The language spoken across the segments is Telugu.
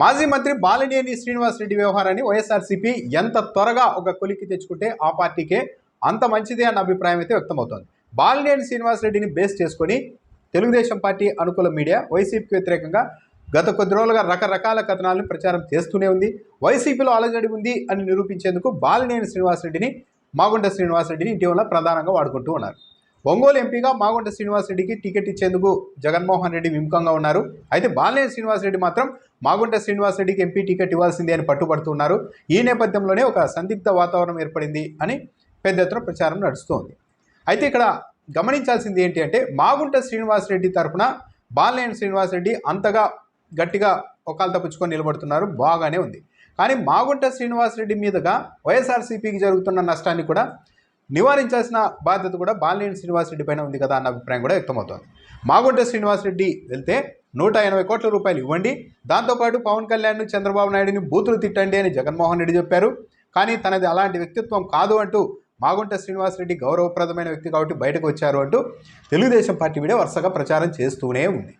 మాజీ మంత్రి బాలినేని శ్రీనివాసరెడ్డి వ్యవహారాన్ని వైఎస్ఆర్సీపీ ఎంత త్వరగా ఒక కొలిక్కి తెచ్చుకుంటే ఆ పార్టీకే అంత మంచిదే అన్న అభిప్రాయం అయితే వ్యక్తమవుతోంది. బాలినేని శ్రీనివాసరెడ్డిని బేస్ చేసుకొని తెలుగుదేశం పార్టీ అనుకూల మీడియా వైసీపీకి వ్యతిరేకంగా గత కొద్ది రోజులుగా రకరకాల కథనాలను ప్రచారం చేస్తూనే ఉంది. వైసీపీలో అలజడి ఉంది అని నిరూపించేందుకు బాలినేని శ్రీనివాసరెడ్డిని మాగుంట శ్రీనివాసరెడ్డిని ఇటీవల ప్రధానంగా వాడుకుంటూ ఉన్నారు. ఒంగోలు ఎంపీగా మాగుంట శ్రీనివాసరెడ్డికి టికెట్ ఇచ్చేందుకు జగన్మోహన్ రెడ్డి విముఖంగా ఉన్నారు. అయితే బాలినేని శ్రీనివాసరెడ్డి మాత్రం మాగుంట శ్రీనివాసరెడ్డికి ఎంపీ టికెట్ ఇవ్వాల్సిందే అని పట్టుబడుతున్నారు. ఈ నేపథ్యంలోనే ఒక సందిగ్ధ వాతావరణం ఏర్పడింది అని పెద్ద ఎత్తున ప్రచారం నడుస్తోంది. అయితే ఇక్కడ గమనించాల్సింది ఏంటి అంటే మాగుంట శ్రీనివాసరెడ్డి తరఫున బాలినేని శ్రీనివాసరెడ్డి అంతగా గట్టిగా ఒకాలతో తప్పించుకొని నిలబడుతున్నారు. బాగానే ఉంది. కానీ మాగుంట శ్రీనివాసరెడ్డి మీదుగా వైఎస్ఆర్సీపీకి జరుగుతున్న నష్టాన్ని కూడా నివారించాల్సిన బాధ్యత కూడా బాలినేని శ్రీనివాసరెడ్డి పైన ఉంది కదా అన్న అభిప్రాయం కూడా వ్యక్తమవుతోంది. మాగుంట శ్రీనివాసరెడ్డి వెళ్తే నూట ఎనభై కోట్ల రూపాయలు ఇవ్వండి. దాంతోపాటు పవన్ కళ్యాణ్ చంద్రబాబు నాయుడిని బూతులు తిట్టండి అని జగన్మోహన్ రెడ్డి చెప్పారు. కానీ తనది అలాంటి వ్యక్తిత్వం కాదు అంటూ మాగుంట శ్రీనివాసరెడ్డి గౌరవప్రదమైన వ్యక్తి కాబట్టి బయటకు వచ్చారు అంటూ తెలుగుదేశం పార్టీ మీడియా వరుసగా ప్రచారం చేస్తూనే ఉంది.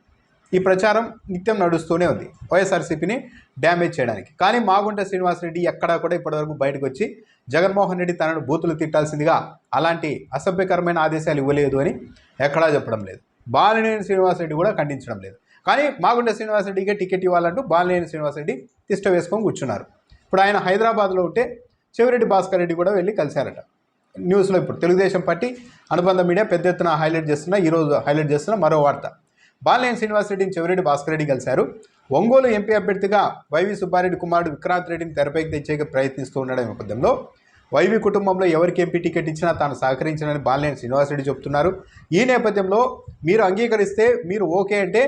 ఈ ప్రచారం నిత్యం నడుస్తూనే ఉంది. వైఎస్ఆర్సీపీని డ్యామేజ్ చేయడానికి. కానీ మాగుంట శ్రీనివాసరెడ్డి ఎక్కడా కూడా ఇప్పటివరకు బయటకు వచ్చి జగన్మోహన్ రెడ్డి తనను బూతులు తిట్టాల్సిందిగా అలాంటి అసభ్యకరమైన ఆదేశాలు ఇవ్వలేదు అని ఎక్కడా చెప్పడం లేదు. బాలినేని శ్రీనివాసరెడ్డి కూడా ఖండించడం లేదు. కానీ మాగుంట శ్రీనివాసరెడ్డికే టికెట్ ఇవ్వాలంటూ బాలినేని శ్రీనివాసరెడ్డి తిష్ట వేసుకొని కూర్చున్నారు. ఇప్పుడు ఆయన హైదరాబాద్లో ఉంటే చెవిరెడ్డి భాస్కర్ రెడ్డి కూడా వెళ్ళి కలిశారట. న్యూస్లో ఇప్పుడు తెలుగుదేశం పార్టీ అనుబంధ మీడియా పెద్ద ఎత్తున హైలైట్ చేస్తున్న ఈరోజు హైలైట్ చేస్తున్న మరో వార్త. బాలినేని శ్రీనివాసరెడ్డిని చెవిరెడ్డి భాస్కర్ రెడ్డి కలిశారు. ఒంగోలు ఎంపీ అభ్యర్థిగా వైవి సుబ్బారెడ్డి కుమారుడు విక్రాంత్ రెడ్డిని తెరపైకి తెచ్చేకి ప్రయత్నిస్తూ ఉండడం నేపథ్యంలో వైవి కుటుంబంలో ఎవరికి ఎంపీ టికెట్ ఇచ్చినా తాను సహకరించనని బాలినేని శ్రీనివాసరెడ్డి చెప్తున్నారు. ఈ నేపథ్యంలో మీరు అంగీకరిస్తే మీరు ఓకే అంటే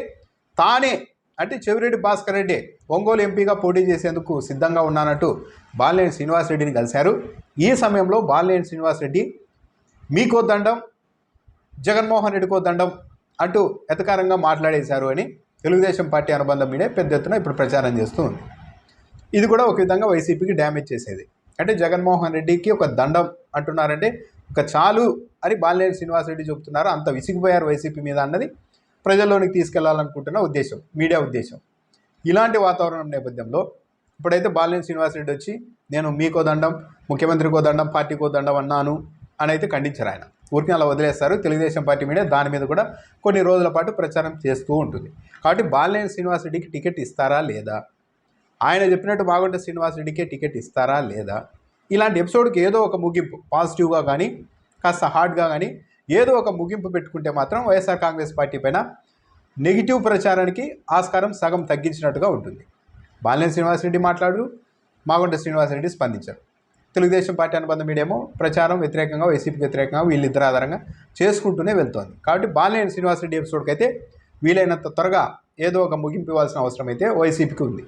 తానే అంటే చెవిరెడ్డి భాస్కర్ రెడ్డి ఒంగోలు ఎంపీగా పోటీ చేసేందుకు సిద్ధంగా ఉన్నానంటూ బాలినేని శ్రీనివాసరెడ్డిని కలిశారు. ఈ సమయంలో బాలినేని శ్రీనివాసరెడ్డి మీకో దండం జగన్మోహన్ రెడ్డికో దండం అంటూ ఎతకారంగా మాట్లాడేశారు అని తెలుగుదేశం పార్టీ అనుబంధ మీడియా పెద్ద ఎత్తున ఇప్పుడు ప్రచారం చేస్తూ ఉంది. ఇది కూడా ఒక విధంగా వైసీపీకి డ్యామేజ్ చేసేది. అంటే జగన్మోహన్ రెడ్డికి ఒక దండం అంటున్నారంటే ఒక చాలు అని బాలినేని శ్రీనివాసరెడ్డి చెబుతున్నారు అంత విసిగిపోయారు వైసీపీ మీద అన్నది ప్రజల్లోనికి తీసుకెళ్ళాలనుకుంటున్న ఉద్దేశం మీడియా ఉద్దేశం. ఇలాంటి వాతావరణం నేపథ్యంలో ఇప్పుడైతే బాలినేని శ్రీనివాసరెడ్డి వచ్చి నేను మీకో దండం ముఖ్యమంత్రికో దండం పార్టీకో దండం అన్నాను అని అయితే ఖండించారు ఆయన. ఊరికి అలా వదిలేస్తారు. తెలుగుదేశం పార్టీ మీడియా దాని మీద కూడా కొన్ని రోజుల పాటు ప్రచారం చేస్తూ ఉంటుంది. కాబట్టి బాలినేని శ్రీనివాసరెడ్డికి టికెట్ ఇస్తారా లేదా? ఆయన చెప్పినట్టు బాగుంటే శ్రీనివాసరెడ్డికే టికెట్ ఇస్తారా లేదా? ఇలాంటి ఎపిసోడ్కి ఏదో ఒక ముగింపు పాజిటివ్గా కానీ కాస్త హార్డ్గా కానీ ఏదో ఒక ముగింపు పెట్టుకుంటే మాత్రం వైఎస్ఆర్ కాంగ్రెస్ పార్టీ పైన నెగిటివ్ ప్రచారానికి ఆస్కారం సగం తగ్గించినట్టుగా ఉంటుంది. బాలినేని శ్రీనివాసరెడ్డి మాట్లాడు మాగుంట శ్రీనివాసరెడ్డి స్పందించారు. తెలుగుదేశం పార్టీ అనుబంధ మీడియామో ప్రచారం వ్యతిరేకంగా వైసీపీకి వ్యతిరేకంగా వీళ్ళిద్దరు ఆధారంగా చేసుకుంటూనే వెళ్తోంది. కాబట్టి బాలినేని శ్రీనివాసరెడ్డి ఎపిసోడ్కి అయితే వీలైనంత త్వరగా ఏదో ఒక ముగింపు ఇవ్వాల్సిన అవసరం అయితే వైసీపీకి ఉంది.